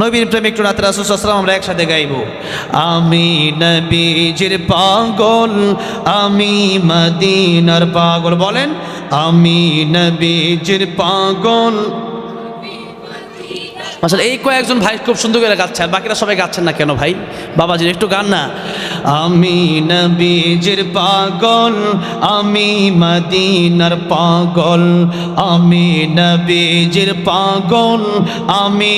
নবীর প্রেমিক একটু রাতে রাসুসাল্লাম আমরা একসাথে গাইব। আমি নবীজির পাগল, আমি মদিনার পাগল। বলেন, আমি নবীজির পাগল। আসলে এই কয়েকজন ভাই খুব সুন্দর করে গাচ্ছে, আর বাকিরা সবাই গাচ্ছেন না কেন ভাই? বাবাজির একটু গান না। আমি নবীজির পাগল, আমি মদিনার পাগল, আমি নবীজির পাগল, আমি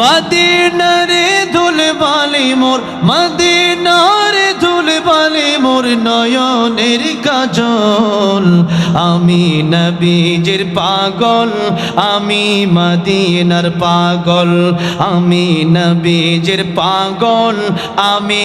মদিনারে ধুল বালি মোর, মদিনারে ধুল বালি মোর নয়নের কাজল। আমি নবীজির পাগল, আমি মদিনার পাগল। আমি নবীজির পাগল, আমি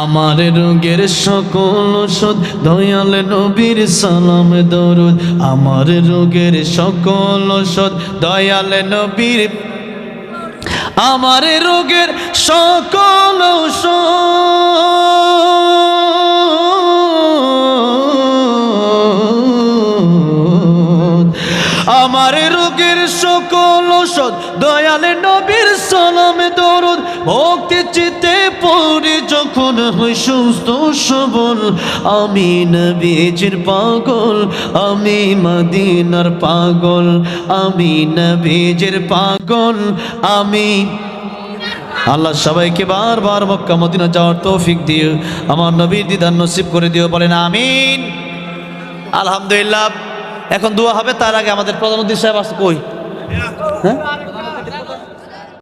আমার রোগের সকল ওষুধ, দয়াল নবীর সালাম, দরুদ। আমার রোগের সকল ওষুধ, দয়াল নবীর। আমার রোগের সকল আমার রোগের সকল ওষুধ, দয়ালে নবীর সালামে, দরুদ। ভক্তি চিতে পড়ে যখন হই সুস্থ সবল? আমি নবীজির পাগল, আমি মদিনার পাগল, আমি নবীজির পাগল, আমি আল্লাহ সবাইকে বারবার মক্কা, মদিনা যাওয়ার তৌফিক দিও, আমার নবীর দিদার নসিব করে দিও, বলেন আমিন। আলহামদুলিল্লাহ। এখন দোয়া হবে, তার আগে আমাদের প্রধানমন্ত্রী সাহেব আছে কই? হ্যাঁ?